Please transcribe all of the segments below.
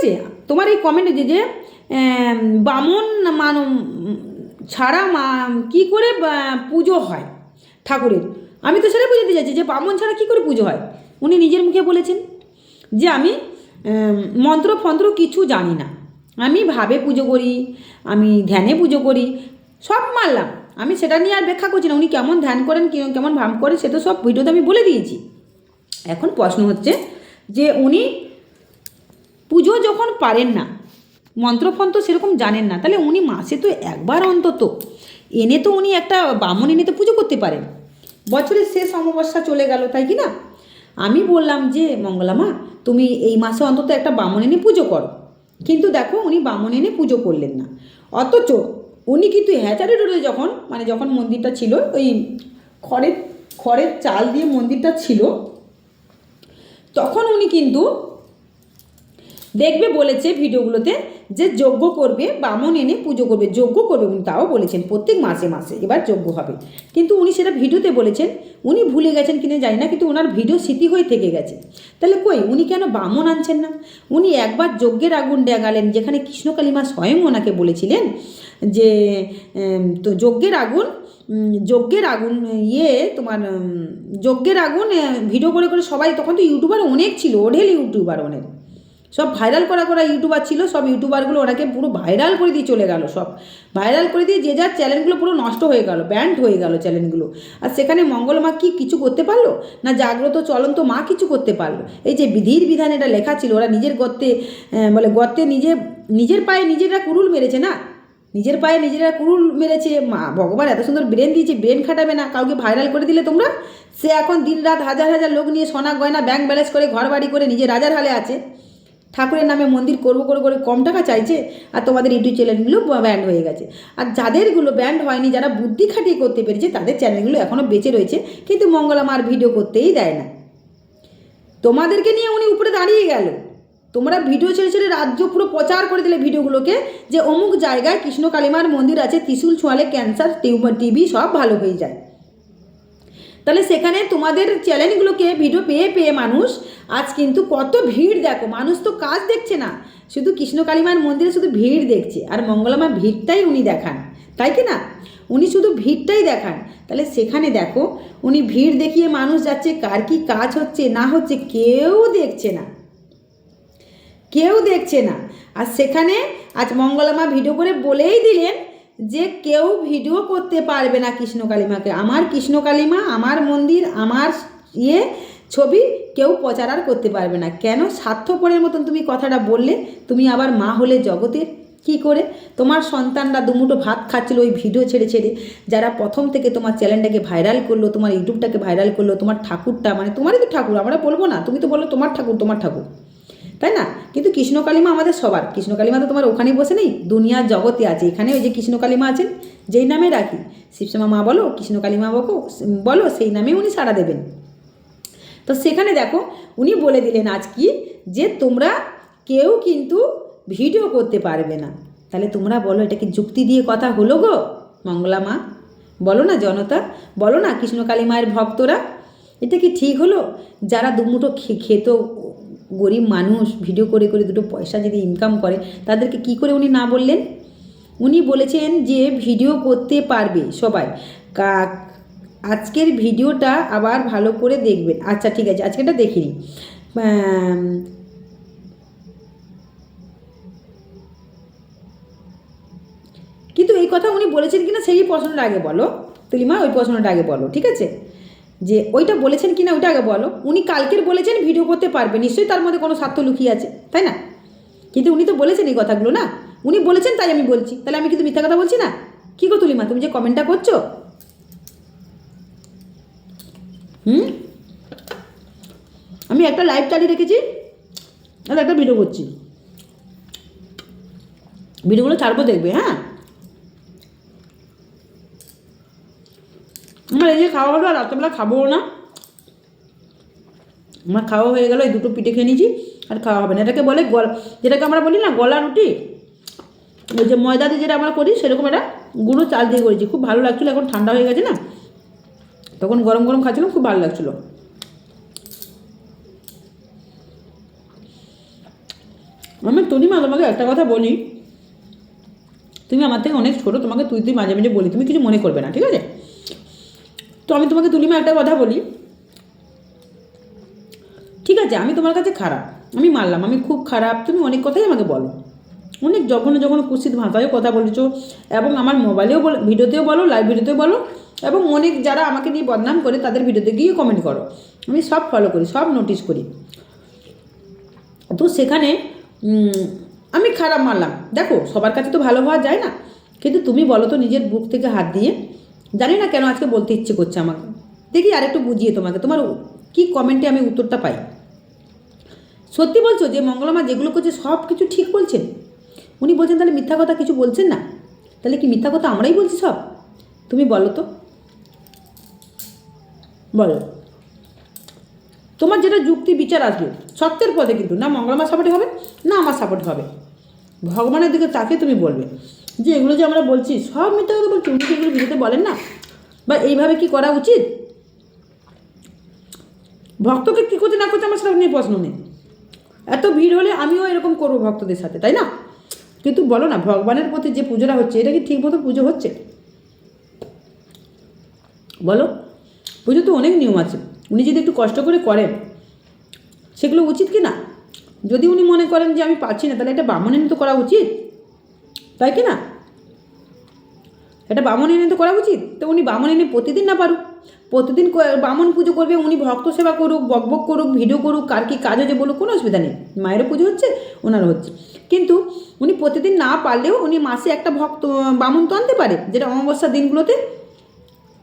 আছে? তোমার এই কমেন্টে যে যে বামন মান ছাড়া মা, কী করে পুজো হয় ঠাকুরের? আমি তো সেটা বুঝতে চাইছি যে বামন ছাড়া কী করে পুজো হয়? উনি নিজের মুখে বলেছেন যে আমি মন্ত্র ফন্ত্র কিছু জানি না। আমি ভাবে পুজো করি, আমি ধ্যানে পুজো করি, সব মারলাম আমি সেটা নিয়ে আর ব্যাখ্যা করছি না। উনি কেমন ধ্যান করেন কেমন ভাব করেন, সে তো সব ভিডিওতে আমি বলে দিয়েছি। এখন প্রশ্ন হচ্ছে যে উনি পুজো যখন পারেন না, মন্ত্রফন্ত্র সেরকম জানেন না, তাহলে উনি মাসে তো একবার অন্তত, এনে তো উনি একটা বামন এনে তো পুজো করতে পারেন। বছরের শেষ অমাবস্যা চলে গেল, তাই কি না? আমি বললাম যে মঙ্গলামা তুমি এই মাসে অন্তত একটা বামন এনে পুজো করো। কিন্তু দেখো, উনি বামন এনে পুজো করলেন না। অথচ উনি কিন্তু হ্যাচারি রোডে যখন মানে যখন মন্দিরটা ছিল, ওই খড়ের খড়ের চাল দিয়ে মন্দিরটা ছিল, তখন উনি কিন্তু দেখবে বলেছে ভিডিওগুলোতে যে যজ্ঞ করবে, বামন এনে পুজো করবে, যজ্ঞ করবে উনি, তাও বলেছেন, প্রত্যেক মাসে মাসে এবার যজ্ঞ হবে। কিন্তু উনি সেটা ভিডিওতে বলেছেন, উনি ভুলে গেছেন কিনা জানি না, কিন্তু ওনার ভিডিও স্মৃতি হয়ে থেকে গেছে। তাহলে কই, উনি কেন বামন আনছেন না? উনি একবার যজ্ঞের আগুন ডেগালেন, যেখানে কৃষ্ণকালীমা স্বয়ং ওনাকে বলেছিলেন যে তো যজ্ঞের আগুন যজ্ঞের আগুন ইয়ে তোমার যজ্ঞের আগুন ভিডিও করে করে সবাই, তখন তো ইউটিউবার অনেক ছিল ওঢেল ইউটিউবার অনেক। সব ভাইরাল করা করা ইউটিউবার ছিল, সব ইউটিউবারগুলো ওনাকে পুরো ভাইরাল করে দিয়ে চলে গেল সব। ভাইরাল করে দিয়ে যে যার চ্যানেলগুলো পুরো নষ্ট হয়ে গেল ব্যান্ড হয়ে গেল চ্যানেলগুলো আর সেখানে মঙ্গলমা কি কিছু করতে পারল? না জাগ্রত চলন্ত মা কিছু করতে পারল? এই যে বিধির বিধান এটা লেখা ছিল, ওরা নিজের গর্তে বলে গর্তে নিজে, নিজের পায়ে নিজেরা কুরুল মেরেছে না? নিজের পায়ে নিজেরা কুরুল মেরেছে, মা, ভগবান এত সুন্দর ব্রেন দিয়েছে ব্রেন খাটাবে না, কাউকে ভাইরাল করে দিলে তোমরা? সে এখন দিন রাত হাজার হাজার লোক নিয়ে সোনা গয়না ব্যাংক ব্যালেন্স করে ঘর বাড়ি করে নিজে রাজার হালে আছে। ঠাকুরের নামে মন্দির করব করে করে কম টাকা চাইছে, আর তোমাদের ইউটিউব চ্যানেলগুলো ব্যান্ড হয়ে গেছে। আর যাদেরগুলো ব্যান্ড হয়নি, যারা বুদ্ধি খাটিয়ে করতে পেরেছে, তাদের চ্যানেলগুলো এখনও বেঁচে রয়েছে, কিন্তু মঙ্গলাম আর ভিডিও করতেই দেয় না। তোমাদেরকে নিয়ে উনি উপরে দাঁড়িয়ে গেল। তোমরা ভিডিও ছেড়ে ছেড়ে রাজ্য পুরো প্রচার করে দিলে ভিডিওগুলোকে যে অমুক জায়গায় কৃষ্ণ কালিমার মন্দির আছে, ত্রিশুল ছোঁয়ালে ক্যান্সার টিউমার টিবি সব ভালো হয়ে যায়। তাহলে সেখানে তোমাদের চ্যানেলগুলোকে ভিডিও পেয়ে পেয়ে মানুষ, আজ কিন্তু কত ভিড় দেখো, মানুষ তো কাজ দেখছে না। শুধু কৃষ্ণ কালীমার মন্দিরে শুধু ভিড় দেখছে, আর মঙ্গলামার ভিড়টাই উনি দেখান, তাই কি না? উনি শুধু ভিড়টাই দেখান, তাহলে সেখানে দেখো, উনি ভিড় দেখিয়ে মানুষ যাচ্ছে, কার কি কাজ হচ্ছে, না হচ্ছে, কেউ দেখছে না। কেউ দেখছে না। আর সেখানে আজ মঙ্গলামা ভিডিও করে বলেই দিলেন যে কেউ ভিডিও করতে পারবে না কৃষ্ণ কালিমাকে। আমার কৃষ্ণ কালিমা, আমার মন্দির, আমার ইয়ে ছবি কেউ প্রচার আর করতে পারবে না। কেন? স্বার্থপরের মতন তুমি কথাটা বললে, তুমি আবার মা হলে জগতের। কি করে? তোমার সন্তানরা দুমুটো ভাত খাচ্ছিল ওই ভিডিও ছেড়ে ছেড়ে। যারা প্রথম থেকে তোমার চ্যানেলটাকে ভাইরাল করল, তোমার ইউটিউবটাকে ভাইরাল করল, তোমার ঠাকুরটা মানে তোমারই তো ঠাকুর, আমরা বলব না। তুমি তো বলল তোমার ঠাকুর তোমার ঠাকুর। তাই না? কিন্তু কৃষ্ণ কালিমা আমাদের সবার। কৃষ্ণ কালিমা তো তোমার ওখানেই বসে নেই, দুনিয়ার জগতে আছে। এখানে ওই যে কৃষ্ণ কালিমা আছেন, যেই নামে রাখি। শিবশ্যামা মা বলো, কৃষ্ণ কালিমা বকো, বলো, সেই নামে উনি সাড়া দেবেন। তো সেখানে দেখো, উনি বলে দিলেন আজ কি? যে তোমরা কেউ কিন্তু ভিডিও করতে পারবে না। তাহলে তোমরা বলো, এটা কি যুক্তি দিয়ে কথা হলো গো, মঙ্গলা মা? বলো না জনতা, বলো না কৃষ্ণকালী মায়ের ভক্তরা, এটা কি ঠিক হলো? যারা দুমুঠো খেত গরিব মানুষ ভিডিও করে করে দুটো পয়সা যদি ইনকাম করে, তাদেরকে কি করে উনি না বললেন? উনি বলেছেন যে ভিডিও করতে পারবে সবাই। কাক আজকের ভিডিওটা আবার ভালো করে দেখবেন। আচ্ছা ঠিক আছে, আজকেরটা দেখিনি। কিন্তু এই কথা উনি বলেছেন কিনা সেই প্রশ্নটা আগে বলো। তুলিমা, ওই প্রশ্নটা আগে বলো, ঠিক আছে? যে ওইটা বলেছেন কিনা ওইটা আগে বলো। উনি কালকের বলেছেন ভিডিও করতে পারবে। নিশ্চয়ই তার মধ্যে কোনো স্বার্থ লুকিয়ে আছে, তাই না? কিন্তু উনি তো বলেছেন এই কথাগুলো না? উনি বলেছেন তাই আমি বলছি। তাহলে আমি কিন্তু মিথ্যা কথা বলছি না? কী গো তুলিমা, তুমি যে কমেন্টটা করছ? হুম? আমি একটা লাইভ চালিয়ে রেখেছি, আর একটা ভিডিও করছি। ভিডিওগুলো ছাড়বো দেখবে হ্যাঁ? আমার এই যে খাওয়া হলো আর রাত্রেবেলা খাবোও না। আমার খাওয়া হয়ে গেল, এই দুটো পিঠে খেয়ে নিয়েছি, আর খাওয়া হবে না। এটাকে বলে গল, যেটাকে আমরা বলি না, গলা রুটি। ওই যে ময়দা দিয়ে যেটা আমরা করি, সেরকম এটা গুঁড়ো চাল দিয়ে করেছি। খুব ভালো লাগছিল, এখন ঠান্ডা হয়ে গেছে না। তখন গরম গরম খাচ্ছিলাম, খুব ভালো লাগছিল। আমি তনিমা তোমাকে একটা কথা বলি। তুমি আমার থেকে অনেক ছোটো, তোমাকে তুই তুই মাঝে মাঝে বলি। তুমি কিছু মনে করবে না, ঠিক আছে? তো আমি তোমাকে তুলিমা একটা কথা বলি। ঠিক আছে, আমি তোমার কাছে খারাপ। আমি মানলাম, আমি খুব খারাপ। তুমি অনেক কথাই আমাকে বলো। অনেক যখন যখন কুৎসিত ভাষায়ও কথা বলেছ এবং আমার মোবাইলেও বলো, ভিডিওতেও বলো লাইভ ভিডিওতেও বলো এবং অনেক যারা আমাকে নিয়ে বদনাম করে তাদের ভিডিওতে গিয়ে কমেন্ট করো। আমি সব ফলো করি, সব নোটিস করি। তো সেখানে আমি খারাপ মানলাম। দেখো, সবার কাছে তো ভালো হওয়া যায় না। কিন্তু তুমি বলো তো নিজের বুক থেকে হাত দিয়ে জানি না কেন আজকে বলতে ইচ্ছে করছে আমাকে। দেখি আরেকটু বুঝিয়ে তোমাকে। তোমার কি কমেন্টে আমি উত্তরটা পাই? সত্যি বলছো যে মঙ্গলমা যেগুলো করছে সব কিছু ঠিক বলছেন? উনি বলছেন তাহলে মিথ্যা কথা কিছু বলছেন না? তাহলে কি মিথ্যা কথা আমরাই বলছি সব? তুমি বলো তো। বলো। তোমার যেটা যুক্তি বিচার আসবে, সত্যের পথে কিন্তু। না মঙ্গলমা সাপোর্টে হবে, না আমার সাপোর্ট হবে। ভগবানের দিকে তাকে তুমি বলবে। যে এগুলো যে আমরা বলছি, সব মিথ্যা কথা বলছি, উনি কি এগুলো ভিডিওতে বলেন না? বা এইভাবে কি করা উচিত? ভক্তকে কী করতে না করতে আমার সেটা নিয়ে প্রশ্ন নেই। এত ভিড় হলে আমিও এরকম করব ভক্তদের সাথে, তাই না? কিন্তু বলো না, ভগবানের প্রতি যে পুজোটা হচ্ছে, এটা কি ঠিকমতো পুজো হচ্ছে? বলো পুজো তো অনেক নিয়ম আছে। উনি যদি একটু কষ্ট করে করেন, সেগুলো উচিত কি না? যদি উনি মনে করেন যে আমি পারছি না, তাহলে এটা বামন এনে তো করা উচিত। তাই কি না? এটা বামন এনে তো করা উচিত। তো উনি বামন এনে প্রতিদিন না পারুক। প্রতিদিন বামন পুজো করবে, উনি ভক্ত সেবা করুক বকবক করুক, ভিডিও করুক, কার কি কাজ হচ্ছে বলুক, কোনো অসুবিধা নেই। মায়েরও পুজো হচ্ছে, ওনারও হচ্ছে। কিন্তু উনি প্রতিদিন না পারলেও উনি মাসে একটা ভক্ত বামন তো আনতে পারে, যেটা অমাবস্যার দিনগুলোতে।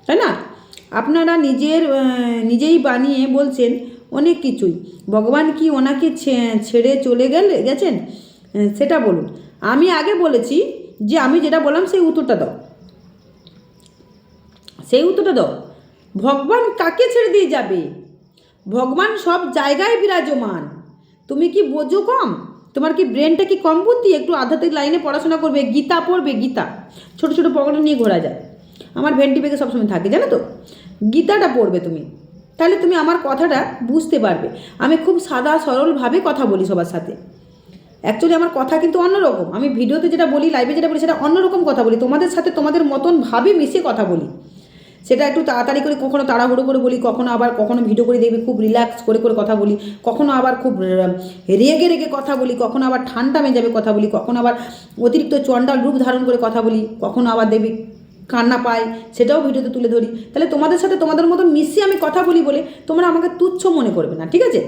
তাই না? আপনারা নিজের নিজেই বানিয়ে বলছেন অনেক কিছুই। ভগবান কি ওনাকে ছেড়ে চলে গেলে, গেছেন? সেটা বলুন। আমি আগে বলেছি যে আমি যেটা বললাম সেই উত্তরটা দাও। সেই উত্তরটা দাও। ভগবান কাকে ছেড়ে দিয়ে যাবে? ভগবান সব জায়গায় বিরাজমান। তুমি কি বোঝো কম? তোমার কি ব্রেনটা কি কম বুদ্ধি? একটু আধ্যাত্মিক লাইনে পড়াশোনা করবে, গীতা পড়বে, গীতা। ছোট ছোট পকেটে নিয়ে ঘোরা যায়। আমার ভেন্টি বেগে সবসময় থাকে, জানো তো? গীতাটা পড়বে তুমি। তাহলে তুমি আমার কথাটা বুঝতে পারবে। আমি খুব সাদা সরলভাবে কথা বলি সবার সাথে। অ্যাকচুয়ালি আমার কথা কিন্তু অন্যরকম। আমি ভিডিওতে যেটা বলি লাইভে যেটা বলি, সেটা অন্যরকম কথা বলি। তোমাদের সাথে তোমাদের মতন ভাবে মিশিয়ে কথা বলি। সেটা একটু তাড়াতাড়ি করে কখনো তাড়াহুড়ো করে বলি, কখনো আবার কখনো ভিডিও করে দেখবি, খুব রিল্যাক্স করে করে কথা বলি। কখনো আবার খুব রেগে রেগে কথা বলি, কখনো আবার ঠান্ডা মেজাবে কথা বলি, কখনো আবার অতিরিক্ত চণ্ডাল রূপ ধারণ করে কথা বলি, কখনো আবার দেখবি কান্না পাই, সেটাও ভিডিওতে তুলে ধরি। তাহলে তোমাদের সাথে তোমাদের মতো মিশিয়ে আমি কথা বলি বলে তোমরা আমাকে তুচ্ছ মনে করবে না, ঠিক আছে?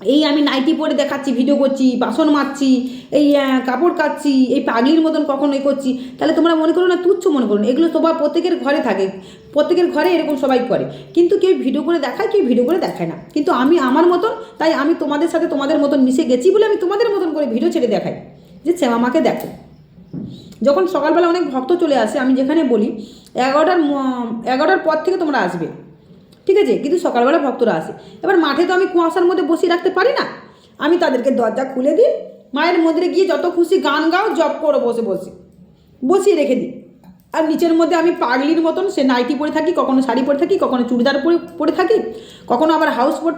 এই আমি নাইটি পরে দেখাচ্ছি ভিডিও করছি, বাসন মারছি এই কাপড় কাচ্ছি, এই পাগলির মতন কখন এ করছি। তাহলে তোমরা মনে করো না, তুচ্ছ মনে করো এগুলো সবার প্রত্যেকের ঘরে থাকে, প্রত্যেকের ঘরে এরকম সবাই করে। কিন্তু কেউ ভিডিও করে দেখায়, কেউ ভিডিও করে দেখায় না। কিন্তু আমি আমার মতন, তাই আমি তোমাদের সাথে তোমাদের মতন মিশে গেছি বলে আমি তোমাদের মতন করে ভিডিও ছেড়ে দেখাই। যে শ্যামা মাকে দেখো। যখন সকালবেলা অনেক ভক্ত চলে আসে, আমি যেখানে বলি, এগারোটার এগারোটার পর থেকে তোমরা আসবে। ঠিক আছে? কিন্তু সকালবেলা ভক্তরা আসে। এবার মাঠে তো আমি কুয়াশার মধ্যে বসিয়ে রাখতে পারি না। আমি তাদেরকে দরজা খুলে দিই। মায়ের মন্দিরে গিয়ে যত খুশি গান গাও, জপ করো, বসে বসে। বসিয়ে রেখে দিই। আর নিচের মধ্যে আমি পাগলির মতন, সে নাইটি পরে থাকি, কখনো শাড়ি পরে থাকি, কখনো চুড়িদার পরে পরে থাকি, কখনো আবার হাউস কোট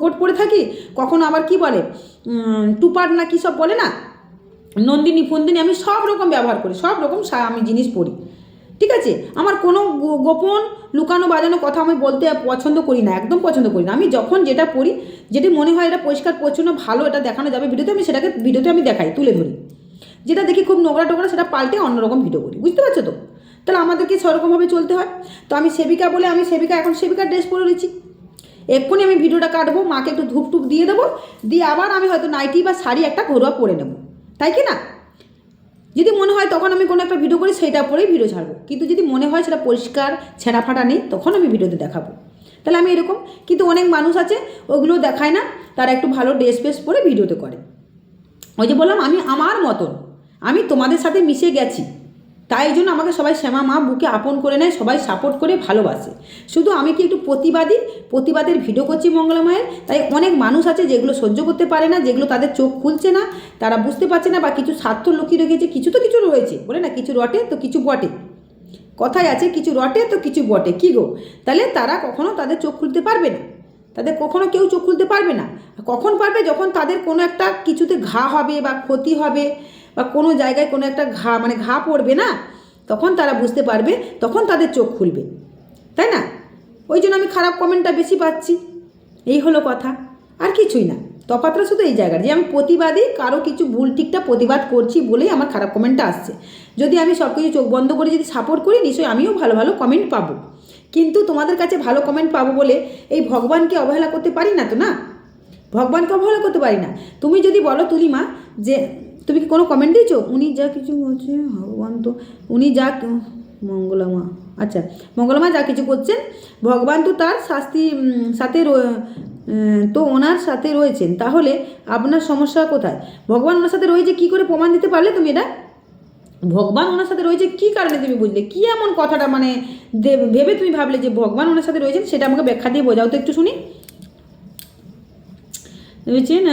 কোট পরে থাকি, কখনো আবার কি বলে টুপার না কী সব বলে না, নন্দিনী, ফন্দিনী, আমি সব রকম ব্যবহার করি, সব রকম আমি জিনিস পড়ি ঠিক আছে? আমার কোনো গোপন লুকানো বাজানো কথা আমি বলতে পছন্দ করি না, একদম পছন্দ করি না। আমি যখন যেটা পড়ি, যেটি মনে হয় এটা পরিষ্কার, পরিচ্ছন্ন, ভালো এটা দেখানো যাবে ভিডিওতে, আমি সেটাকে, ভিডিওতে আমি দেখাই, তুলে ধরি। যেটা দেখি খুব নোংরা টোংরা, সেটা পাল্টে অন্যরকম ভিডিও করি, বুঝতে পারছ তো? তাহলে আমাদেরকে সেরকমভাবে চলতে হয়। তো আমি সেবিকা বলে, আমি সেবিকা, এখন সেবিকার ড্রেস পরে রয়েছি। এক্ষুনি আমি ভিডিওটা কাটবো, মাকে একটু ধূপ টুপ দিয়ে দেবো, দিয়ে আবার আমি হয়তো নাইটি বা শাড়ি একটা ঘরোয়া পরে নেব। তাই কি না? যদি মনে হয় তখন আমি কোনো একটা ভিডিও করি সেইটা পরেই ভিডিও ছাড়বো। কিন্তু যদি মনে হয় সেটা পরিষ্কার, ছেঁড়া ফাটা নেই, তখন আমি ভিডিওতে দেখাবো। তাহলে আমি এরকম, কিন্তু অনেক মানুষ আছে, ওগুলো দেখায় না, তারা একটু ভালো ড্রেস ফ্রেস পরে ভিডিওতে করে। ওই যে বললাম, আমি আমার মতন, আমি তোমাদের সাথে মিশে গেছি। তাই জন্য আমাকে সবাই শ্যামা মা বুকে আপন করে নেয়, সবাই সাপোর্ট করে, ভালোবাসে। শুধু আমি কি একটু প্রতিবাদী? প্রতিবাদের ভিডিও করছি মঙ্গলা মায়ের। তাই অনেক মানুষ আছে যেগুলো সহ্য করতে পারে না, যেগুলো তাদের চোখ খুলছে না, তারা বুঝতে পারছে না বা কিছু স্বার্থ লুকিয়ে রেখেছে। কিছু তো কিছু রয়েছে, বলে না কিছু রটে তো কিছু বটে। কথায় আছে কিছু রটে তো কিছু বটে, কী গো? তাহলে তারা কখনো তাদের চোখ খুলতে পারবে না। তাদের কখনো কেউ চোখ খুলতে পারবে না। কখন পারবে? যখন তাদের কোনো একটা কিছুতে ঘা হবে বা ক্ষতি হবে। বা কোনো জায়গায় কোনো একটা ঘা মানে ঘা পড়বে না, তখন তারা বুঝতে পারবে, তখন তাদের চোখ খুলবে। তাই না? ওই জন্য আমি খারাপ কমেন্টটা বেশি পাচ্ছি। এই হলো কথা। আর কিছুই না। তফাতটা শুধু এই জায়গার। যে আমি প্রতিবাদী, কারও কিছু ভুল, ঠিকটা প্রতিবাদ করছি বলেই আমার খারাপ কমেন্টটা আসছে। যদি আমি সব কিছু চোখ বন্ধ করে যদি সাপোর্ট করি, নিশ্চয়ই আমিও ভালো ভালো কমেন্ট পাবো। কিন্তু তোমাদের কাছে ভালো কমেন্ট পাবো বলে এই ভগবানকে অবহেলা করতে পারি না তো না? ভগবানকে অবহেলা করতে পারি না। তুমি যদি বলো, তুলিমা, যে তুমি কি কোনো কমেন্ট দিয়েছ? উনি যা কিছু বলছে, ভগবান তো, উনি যা মঙ্গলামা আচ্ছা মঙ্গলামা যা কিছু করছেন, ভগবান তো তার শাস্তি সাথে তো ওনার সাথে রয়েছেন। তাহলে আপনার সমস্যা কোথায়? ভগবান ওনার সাথে রয়েছে কি করে প্রমাণ দিতে পারলে তুমি এটা? ভগবান ওনার সাথে রয়েছে কি কারণে তুমি বুঝলে? কি এমন কথাটা মানে ভেবে তুমি ভাবলে যে ভগবান ওনার সাথে রয়েছেন সেটা আমাকে ব্যাখ্যা দিয়ে বোঝাও তো একটু শুনি। ভেবেছেন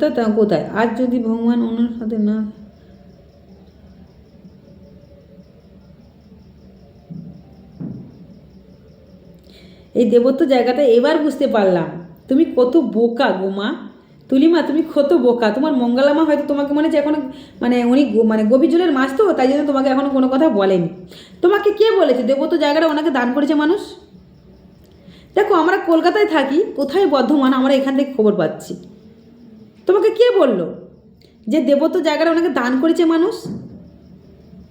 তা তা কোথায়? আজ যদি ভগবান ওনার সাথে না এই দেবত্ব জায়গাটা এবার বুঝতে পারলাম। তুমি কত বোকা গোমা তুলিমা, তুমি কত বোকা। তোমার মঙ্গলামা হয়তো তোমাকে মনে হচ্ছে এখনও মানে উনি মানে গভীর জলের মাছ তো, তাই জন্য তোমাকে এখনও কোনো কথা বলেনি। তোমাকে কে বলেছে? দেবত্ব জায়গাটা ওনাকে দান করেছে মানুষ? দেখো, আমরা কলকাতায় থাকি, কোথায় বর্ধমান, আমরা এখান থেকে খবর পাচ্ছি। তোমাকে কে বলল? যে দেবত্ব জায়গাটা ওনাকে দান করেছে মানুষ?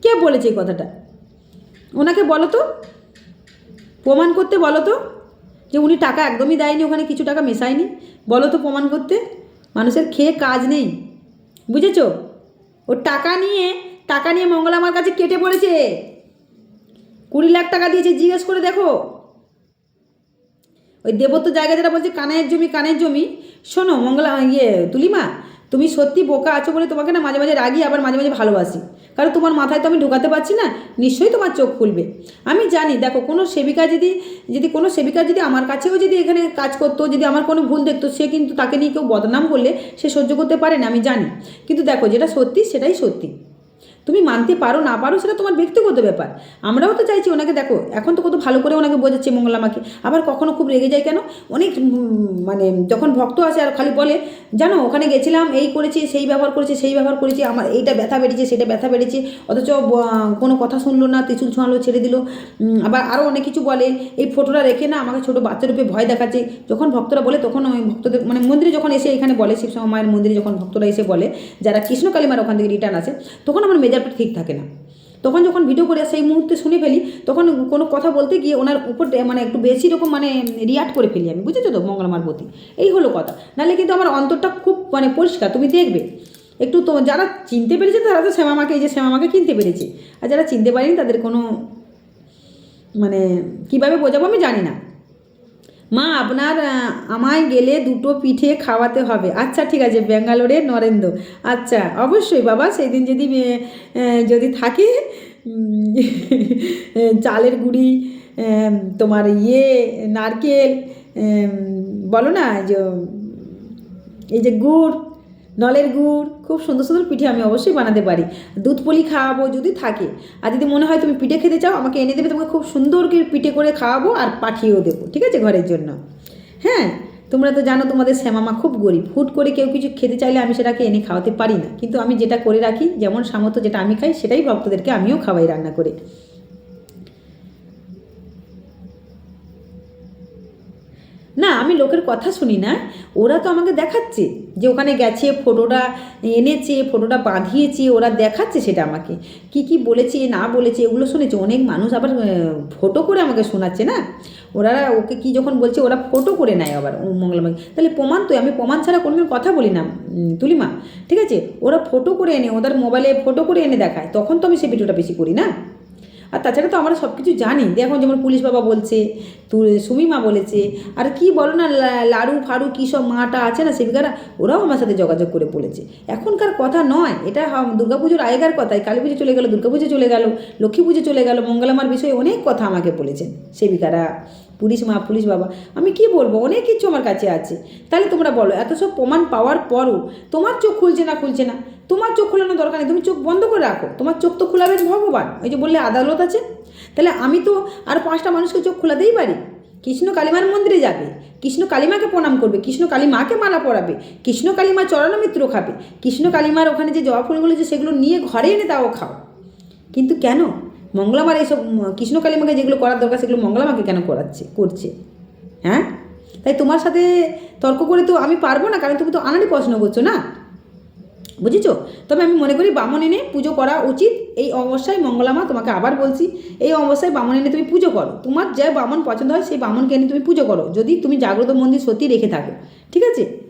কে বলেছে এই কথাটা? ওনাকে বলো তো। প্রমাণ করতে বলো তো। যে উনি টাকা একদমই দেয়নি, ওখানে কিছু টাকা মেশায়নি। বলো তো প্রমাণ করতে। মানুষের খেয়ে কাজ নেই। বুঝেছ? ও টাকা নিয়ে টাকা নিয়ে মঙ্গলা আমার কাছে কেটে পড়েছে। কুড়ি লাখ টাকা দিয়েছে। জিজ্ঞেস করে দেখো। ওই দেবত্ব জায়গা যেটা বলছে, কানের জমি কানের জমি। শোনো, মঙ্গলা ইয়ে তুলিমা, তুমি সত্যি বোকা আছো বলে তোমাকে না মাঝে মাঝে রাগি আবার মাঝে মাঝে ভালোবাসি। কারণ তোমার মাথায় তো আমি ঢোকাতে পারছি না, নিশ্চয়ই তোমার চোখ খুলবে। আমি জানি, দেখো, কোনো সেবিকা যদি যদি কোনো সেবিকা যদি আমার কাছেও যদি এখানে কাজ করতো, যদি আমার কোনো ভুল দেখতো, সে কিন্তু তাকে নিয়ে কেউ বদনাম করলে সে সহ্য করতে পারে না, আমি জানি। কিন্তু দেখো, যেটা সত্যি, সেটাই সত্যি। তুমি মানতে পারো, না পারো সেটা তোমার ব্যক্তিগত ব্যাপার। আমরাও তো চাইছি ওনাকে, দেখো, এখন তো কত ভালো করে ওনাকে বোঝাচ্ছে মঙ্গলামাকে আবার কখনো খুব রেগে যায় কেন? অনেক মানে যখন ভক্ত আসে আর খালি বলে, জানো, ওখানে গেছিলাম, এই করেছি, সেই ব্যবহার করেছি, সেই ব্যবহার করেছি, আমার এইটা ব্যথা বেড়েছে, সেটা ব্যথা বেড়েছে। অথচ কোনো কথা শুনলো না, ত্রিশুল ছোঁয়ালো ছেড়ে দিল। আবার আরও অনেক কিছু বলে, এই ফটোটা রেখে না, আমাকে ছোটো বাচ্চার রূপে ভয় দেখাচ্ছে। যখন ভক্তরা বলে, তখন ওই ভক্তদের মানে মন্দিরে যখন এসে এখানে বলে শিবসমা মায়ের মন্দিরে যখন ভক্তরা এসে বলে, যারা কৃষ্ণকালী মার ওখান থেকে রিটার্ন আসে, তখন আমার মেজারটা ঠিক থাকে না। তখন যখন ভিডিও করে সেই মুহূর্তে শুনে ফেলি, তখন কোনো কথা বলতে গিয়ে ওনার উপর মানে একটু বেশি রকম মানে রিয়াক্ট করে ফেলি আমি, বুঝেছ তো মঙ্গলমার প্রতি। এই হলো কথা। নাহলে কিন্তু আমার অন্তরটা খুব মানে পরিষ্কার, তুমি দেখবে। একটু তো যারা চিনতে পেরেছে তারা তো শ্যামামাকে এই যে শ্যামামাকে কিনতে পেরেছে। আর যারা চিনতে পারেনি তাদের কোনো মানে কীভাবে বোঝাবো আমি জানি না। মা, আপনার আমায় গেলে দুটো পিঠে খাওয়াতে হবে। আচ্ছা ঠিক আছে, ব্যাঙ্গালোরে নরেন্দ্র। আচ্ছা অবশ্যই বাবা সেই দিন যদি যদি থাকে চালের গুঁড়ি তোমার ইয়ে নারকেল বলো না যে, এই যে গুড় নলের গুড়, খুব সুন্দর সুন্দর পিঠে আমি অবশ্যই বানাতে পারি। দুধ পলি খাওয়াবো যদি থাকে। আর যদি মনে হয় তুমি পিঠে খেতে চাও, আমাকে এনে দেবে, তোমাকে খুব সুন্দর করে পিঠে করে খাওয়াবো আর পাঠিয়েও দেবো, ঠিক আছে, ঘরের জন্য। হ্যাঁ তোমরা তো জানো তোমাদের শ্যামামা খুব গরিব। হুট করে কেউ কিছু খেতে চাইলে আমি সেটাকে এনে খাওয়াতে পারি না। কিন্তু আমি যেটা করে রাখি, যেমন সামর্থ্য যেটা আমি খাই, সেটাই ভক্তদেরকে আমিও খাওয়াই রান্না করে। না, আমি লোকের কথা শুনি না। ওরা তো আমাকে দেখাচ্ছে যে ওখানে গেছে, ফটোটা এনেছে, ফটোটা বাঁধিয়েছে, ওরা দেখাচ্ছে সেটা আমাকে। কি কি বলেছে, না বলেছে, এগুলো শুনেছে। অনেক মানুষ আবার ফটো করে আমাকে শোনাচ্ছে না? ওরা ওকে কি যখন বলছে, ওরা ফটো করে নেয় আবার মঙ্গলমাকে তাহলে প্রমাণ তো, আমি প্রমাণ ছাড়া কোনোদিন কথা বলি না তুলিমা। ঠিক আছে? ওরা ফটো করে এনে, ওদের মোবাইলে ফটো করে এনে দেখায়, তখন তো আমি সেই ভিডিওটা বেশি করি না? আর তাছাড়া তো আমরা সব কিছু জানি। দেখো যেমন পুলিশ বাবা বলছে, তু, সুমিমা বলেছে, আর কি বলো না লাড়ু ফাড়ু কী সব মাটা আছে না সেবিকারা? ওরাও আমার সাথে যোগাযোগ করে বলেছে। এখনকার কথা নয়, এটা দুর্গাপুজোর আগেকার কথাই। কালী পুজো চলে গেল দুর্গাপুজো চলে গেল, লক্ষ্মী পুজো চলে গেল, মঙ্গলামার বিষয়ে অনেক কথা আমাকে বলেছেন সেবিকারা, পুলিশ মা, পুলিশ বাবা। আমি কি বলব? অনেক কিছু আমার কাছে আছে। তাহলে তোমরা বলো, এত সব প্রমাণ পাওয়ার পরও তোমার চোখ খুলছে না খুলছে না? তোমার চোখ খোলানো দরকার নেই, তুমি চোখ বন্ধ করে রাখো। তোমার চোখ তো খোলাবেন ভগবান। ওই যে বললে আদালত আছে। তাহলে আমি তো আর পাঁচটা মানুষকে চোখ খোলাতেই পারি। কৃষ্ণ কালীমার মন্দিরে যাবে। কৃষ্ণ কালীমাকে প্রণাম করবে। কৃষ্ণ কালী মাকে মালা পরাবে। কৃষ্ণ কালীমা চরণমিত্র খাবে। কৃষ্ণ কালীমার ওখানে যে জবা ফুলগুলো যে সেগুলো নিয়ে ঘরে এনে তাও খাও। কিন্তু কেন? মঙ্গলামার এইসব কৃষ্ণ কালীমাকে যেগুলো করার দরকার সেগুলো মঙ্গলামাকে কেন করাচ্ছে, করছে? হ্যাঁ? তাই তোমার সাথে তর্ক করে তো আমি পারব না, কারণ তুমি তো আনারই প্রশ্ন করছ না? বুঝেছ? তবে আমি মনে করি বামন এনে পুজো করা উচিত। এই অবস্থায় মঙ্গলামা তোমাকে আবার বলছি, এই অবস্থায় বামন এনে তুমি পুজো করো। তোমার যা বামন পছন্দ হয়, সেই বামনকে এনে তুমি পুজো করো। যদি তুমি জাগ্রত মন্দির সত্যি রেখে থাকো। ঠিক আছে?